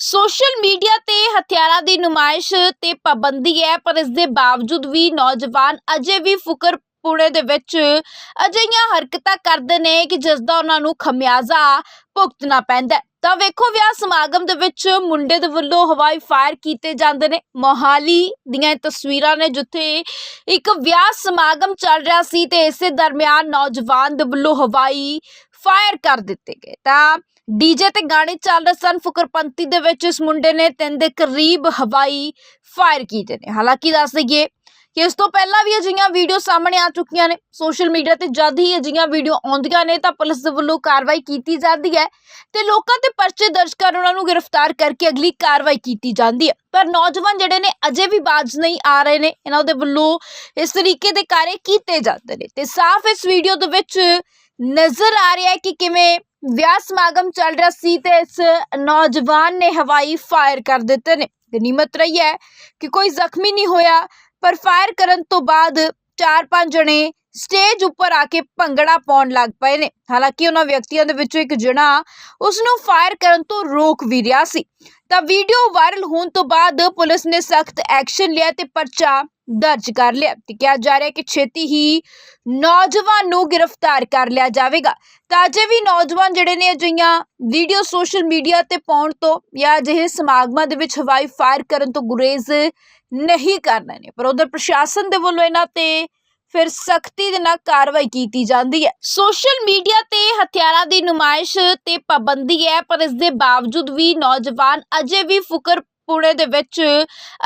Social media ਤੇ ਹਥਿਆਰਾਂ ਦੀ ਨੁਮਾਇਸ਼ ਤੇ ਪਾਬੰਦੀ ਹੈ, ਪਰ ਇਸ ਦੇ ਬਾਵਜੂਦ ਵੀ ਨੌਜਵਾਨ ਅਜੇ ਵੀ ਫੁਕਰ ਪੁਣੇ ਦੇ ਵਿੱਚ ਅਜਿਹੀਆਂ ਹਰਕਤਾਂ ਕਰਦੇ ਨੇ ਕਿ ਜਿਸ ਦਾ ਉਹਨਾਂ ਨੂੰ ਖਮਿਆਜ਼ਾ ਭੁਗਤਣਾ ਪੈਂਦਾ ਤਾਂ ਵੇਖੋ, ਵਿਆਹ ਸਮਾਗਮ ਦੇ ਵਿੱਚ ਮੁੰਡੇ ਦੇ ਵੱਲੋਂ ਹਵਾਈ ਫਾਇਰ ਕੀਤੇ ਜਾਂਦੇ ਨੇ। ਮੋਹਾਲੀ ਦੀਆਂ ਤਸਵੀਰਾਂ ਨੇ, ਜਿੱਥੇ ਇੱਕ ਵਿਆਹ ਸਮਾਗਮ ਚੱਲ ਰਿਹਾ ਸੀ ਤੇ ਇਸੇ ਦਰਮਿਆਨ ਨੌਜਵਾਨ ਦੇ ਵੱਲੋਂ ਹਵਾਈ ਫਾਇਰ ਕਰ ਦਿੱਤੇ ਗਏ। ਤਾਂ ਡੀਜੇ ਤੇ ਗਾਣੇ ਚੱਲ ਰਹੇ ਸਨ। ਫੁਕਰਪੰਤੀ ਦੇ ਵਿੱਚ ਇਸ ਮੁੰਡੇ ਨੇ ਤਿੰਨ ਦੇ ਕਰੀਬ ਹਵਾਈ ਫਾਇਰ ਕੀਤੇ ਨੇ। ਹਾਲਾਂਕਿ ਦੱਸ ਦਈਏ ਕਿ ਇਸ ਤੋਂ ਪਹਿਲਾਂ ਵੀ ਅਜਿਹੀਆਂ ਵੀਡੀਓ ਸਾਹਮਣੇ ਆ ਚੁੱਕੀਆਂ ਨੇ। ਸੋਸ਼ਲ ਮੀਡੀਆ ਤੇ ਜਦ ਹੀ ਅਜਿਹੀਆਂ ਵੀਡੀਓ ਆਉਂਦੀਆਂ ਨੇ ਤਾਂ ਪੁਲਿਸ ਦੇ ਵੱਲੋਂ ਕਾਰਵਾਈ ਕੀਤੀ ਜਾਂਦੀ ਹੈ ਤੇ ਲੋਕਾਂ ਤੇ ਪਰਚੇ ਦਰਜ ਕਰ ਉਹਨਾਂ ਨੂੰ ਗ੍ਰਿਫਤਾਰ ਕਰਕੇ ਅਗਲੀ ਕਾਰਵਾਈ ਕੀਤੀ ਜਾਂਦੀ ਹੈ। ਪਰ ਨੌਜਵਾਨ ਜਿਹੜੇ ਨੇ ਅਜੇ ਵੀ ਬਾਜ਼ ਨਹੀਂ ਆ ਰਹੇ ਨੇ। ਇਹਨਾਂ ਦੇ ਵੱਲੋਂ ਇਸ ਤਰੀਕੇ ਦੇ ਕਾਰੇ ਕੀਤੇ ਜਾਂਦੇ ਨੇ। ਤੇ ਸਾਫ਼ ਇਸ ਵੀਡੀਓ ਦੇ ਵਿੱਚ ਨਜ਼ਰ ਆ ਰਿਹਾ ਹੈ ਕਿ ਕਿਵੇਂ ਵਿਆਹ ਸਮਾਗਮ ਚੱਲ ਰਿਹਾ ਸੀ ਤੇ ਇਸ ਨੌਜਵਾਨ ਨੇ ਹਵਾਈ ਫਾਇਰ ਕਰ ਦਿੱਤੇ ਨੇ। ਗਨੀਮਤ ਰਹੀ ਹੈ ਕਿ ਕੋਈ ਜ਼ਖਮੀ ਨਹੀਂ ਹੋਇਆ, ਪਰ ਫਾਇਰ ਕਰਨ ਤੋਂ ਬਾਅਦ ਚਾਰ ਪੰਜ ਜਣੇ ਸਟੇਜ ਉੱਪਰ ਆ ਕੇ ਭੰਗੜਾ ਪਾਉਣ ਲੱਗ ਪਏ ਨੇ। ਹਾਲਾਂਕਿ ਉਹਨਾਂ ਵਿਅਕਤੀਆਂ ਦੇ ਵਿੱਚੋਂ ਇੱਕ ਜਣਾ ਉਸ ਨੂੰ ਫਾਇਰ ਕਰਨ ਤੋਂ ਰੋਕ ਵੀ ਰਿਹਾ ਸੀ। ਤਾਂ ਵੀਡੀਓ ਵਾਇਰਲ ਹੋਣ ਤੋਂ ਬਾਅਦ ਪੁਲਿਸ ਨੇ ਸਖਤ ਐਕਸ਼ਨ ਲਿਆ ਤੇ ਪਰਚਾ ਦਰਜ ਕਰ ਲਿਆ ਤੇ ਕਿਹਾ ਜਾ ਰਿਹਾ ਕਿ ਛੇਤੀ ਹੀ ਨੌਜਵਾਨ ਨੂੰ ਗ੍ਰਿਫਤਾਰ ਕਰ ਲਿਆ ਜਾਵੇਗਾ। ਤਾਂ ਅਜੇ ਵੀ ਨੌਜਵਾਨ ਜਿਹੜੇ ਨੇ ਅਜਿਹੀਆਂ ਵੀਡੀਓ ਸੋਸ਼ਲ ਮੀਡੀਆ ਤੇ ਪਾਉਣ ਤੋਂ ਜਾਂ ਅਜਿਹੇ ਸਮਾਗਮਾਂ ਦੇ ਵਿੱਚ ਹਵਾਈ ਫਾਇਰ ਕਰਨ ਤੋਂ ਗੁਰੇਜ਼ ਨਹੀਂ ਕਰਨਾ ਨੇ, ਪਰ ਉਧਰ ਪ੍ਰਸ਼ਾਸਨ ਦੇ ਵੱਲੋਂ ਇਹਨਾਂ ਤੇ ਫਿਰ ਸਖਤੀ ਦੇ ਨਾਲ ਕਾਰਵਾਈ ਕੀਤੀ ਜਾਂਦੀ ਹੈ। ਸੋਸ਼ਲ ਮੀਡੀਆ ਤੇ ਹਥਿਆਰਾਂ ਦੀ ਨੁਮਾਇਸ਼ ਤੇ ਪਾਬੰਦੀ ਹੈ, ਪਰ ਇਸ ਦੇ ਬਾਵਜੂਦ ਵੀ ਨੌਜਵਾਨ ਅਜੇ ਵੀ ਫੁਕਰ ਪੁਣੇ ਦੇ ਵਿੱਚ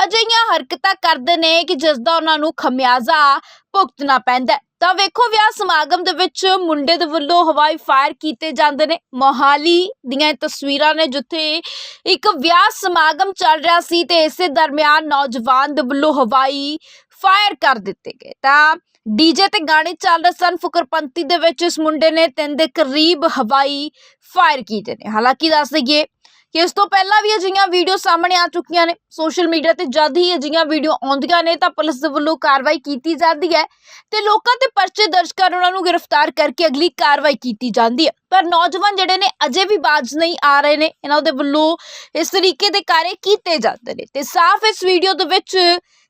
ਅਜਿਹੀਆਂ ਹਰਕਤਾਂ ਕਰਦੇ ਨੇ ਕਿ ਜਿਸ ਦਾ ਉਹਨਾਂ ਨੂੰ ਖਮਿਆਜ਼ਾ ਭੁਗਤਣਾ ਪੈਂਦਾ ਤਾਂ ਵੇਖੋ ਵਿਆਹ ਸਮਾਗਮ ਦੇ ਵਿੱਚ ਮੁੰਡੇ ਦੇ ਵੱਲੋਂ ਹਵਾਈ ਫਾਇਰ ਕੀਤੇ ਜਾਂਦੇ ਨੇ। ਮੋਹਾਲੀ ਦੀਆਂ ਤਸਵੀਰਾਂ ਨੇ ਜਿੱਥੇ ਇੱਕ ਵਿਆਹ ਸਮਾਗਮ ਚੱਲ ਰਿਹਾ ਸੀ ਤੇ ਇਸੇ ਦਰਮਿਆਨ ਨੌਜਵਾਨ ਦੇ ਵੱਲੋਂ ਹਵਾਈ ਫਾਇਰ ਕਰ ਦਿੱਤੇ ਗਏ। ਤਾਂ ਡੀਜੇ ਤੇ ਗਾਣੇ ਚੱਲ ਰਹੇ ਸਨ। ਫੁਕਰਪੰਤੀ ਦੇ ਵਿੱਚ ਇਸ ਮੁੰਡੇ ਨੇ ਤਿੰਨ ਦੇ ਕਰੀਬ ਹਵਾਈ ਫਾਇਰ ਕੀਤੇ ਨੇ। ਹਾਲਾਂਕਿ ਦੱਸ ਦਈਏ ਕਿ ਇਸ ਤੋਂ ਪਹਿਲਾਂ ਵੀ ਅਜਿਹੀਆਂ ਵੀਡੀਓ ਸਾਹਮਣੇ ਆ ਚੁੱਕੀਆਂ ਨੇ। ਸੋਸ਼ਲ ਮੀਡੀਆ ਤੇ ਜਦ ਹੀ ਅਜਿਹੀਆਂ ਵੀਡੀਓ ਆਉਂਦੀਆਂ ਨੇ ਤਾਂ ਪੁਲਿਸ ਦੇ ਵੱਲੋਂ ਕਾਰਵਾਈ ਕੀਤੀ ਜਾਂਦੀ ਹੈ ਤੇ ਲੋਕਾਂ ਤੇ ਪਰਚੇ ਦਰਜ ਕਰ ਉਹਨਾਂ ਨੂੰ ਗ੍ਰਿਫਤਾਰ ਕਰਕੇ ਅਗਲੀ ਕਾਰਵਾਈ ਕੀਤੀ ਜਾਂਦੀ ਹੈ। ਪਰ ਨੌਜਵਾਨ ਜਿਹੜੇ ਨੇ ਅਜੇ ਵੀ ਬਾਜ਼ ਨਹੀਂ ਆ ਰਹੇ ਨੇ। ਇਹਨਾਂ ਦੇ ਵੱਲੋਂ ਇਸ ਤਰੀਕੇ ਦੇ ਕਾਰੇ ਕੀਤੇ ਜਾਂਦੇ ਨੇ। ਤੇ ਸਾਫ਼ ਇਸ ਵੀਡੀਓ ਦੇ ਵਿੱਚ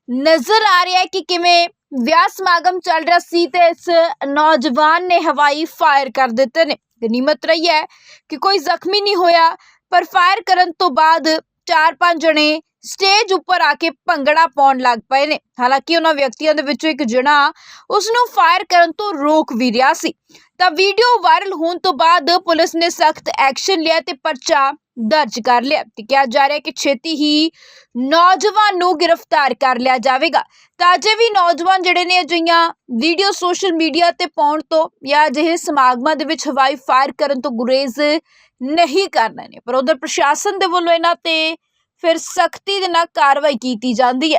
ਨਜ਼ਰ ਆ ਰਿਹਾ ਹੈ ਕਿ ਕਿਵੇਂ ਵਿਆਹ ਸਮਾਗਮ ਚੱਲ ਰਿਹਾ ਸੀ ਤੇ ਇਸ ਨੌਜਵਾਨ ਨੇ ਹਵਾਈ ਫਾਇਰ ਕਰ ਦਿੱਤੇ ਨੇ। ਤੇ ਗਨੀਮਤ ਰਹੀ ਹੈ ਕਿ ਕੋਈ ਜ਼ਖਮੀ ਨਹੀਂ ਹੋਇਆ। ਪਰ ਫਾਇਰ ਕਰਨ ਤੋਂ ਬਾਅਦ ਚਾਰ ਪੰਜ ਜਣੇ ਸਟੇਜ ਉੱਪਰ ਆ ਕੇ ਭੰਗੜਾ ਪਾਉਣ ਲੱਗ ਪਏ ਨੇ। ਹਾਲਾਂਕਿ ਉਹਨਾਂ ਵਿਅਕਤੀਆਂ ਦੇ ਵਿੱਚੋਂ ਇੱਕ ਜਣਾ ਉਸ ਨੂੰ ਫਾਇਰ ਕਰਨ ਤੋਂ ਰੋਕ ਵੀ ਰਿਹਾ ਸੀ। ਤਾਂ ਵੀਡੀਓ ਵਾਇਰਲ ਹੋਣ ਤੋਂ ਬਾਅਦ ਪੁਲਿਸ ਨੇ ਸਖਤ ਐਕਸ਼ਨ ਲਿਆ ਤੇ ਪਰਚਾ ਦਰਜ ਕਰ ਲਿਆ ਤੇ ਕਿਹਾ ਜਾ ਰਿਹਾ ਕਿ ਛੇਤੀ ਹੀ ਨੌਜਵਾਨ ਨੂੰ ਗ੍ਰਿਫਤਾਰ ਕਰ ਲਿਆ ਜਾਵੇਗਾ। ਤਾਂ ਅਜੇ ਵੀ ਨੌਜਵਾਨ ਜਿਹੜੇ ਨੇ ਅਜਿਹੀਆਂ ਵੀਡੀਓ ਸੋਸ਼ਲ ਮੀਡੀਆ ਤੇ ਪਾਉਣ ਤੋਂ ਜਾਂ ਅਜਿਹੇ ਸਮਾਗਮਾਂ ਦੇ ਵਿੱਚ ਹਵਾਈ ਫਾਇਰ ਕਰਨ ਤੋਂ ਗੁਰੇਜ਼ ਨਹੀਂ ਕਰਨਾ ਨੇ। ਪਰ ਉਧਰ ਪ੍ਰਸ਼ਾਸਨ ਦੇ ਵੱਲੋਂ ਇਹਨਾਂ ਤੇ ਫਿਰ ਸਖਤੀ ਦੇ ਨਾਲ ਕਾਰਵਾਈ ਕੀਤੀ ਜਾਂਦੀ ਹੈ।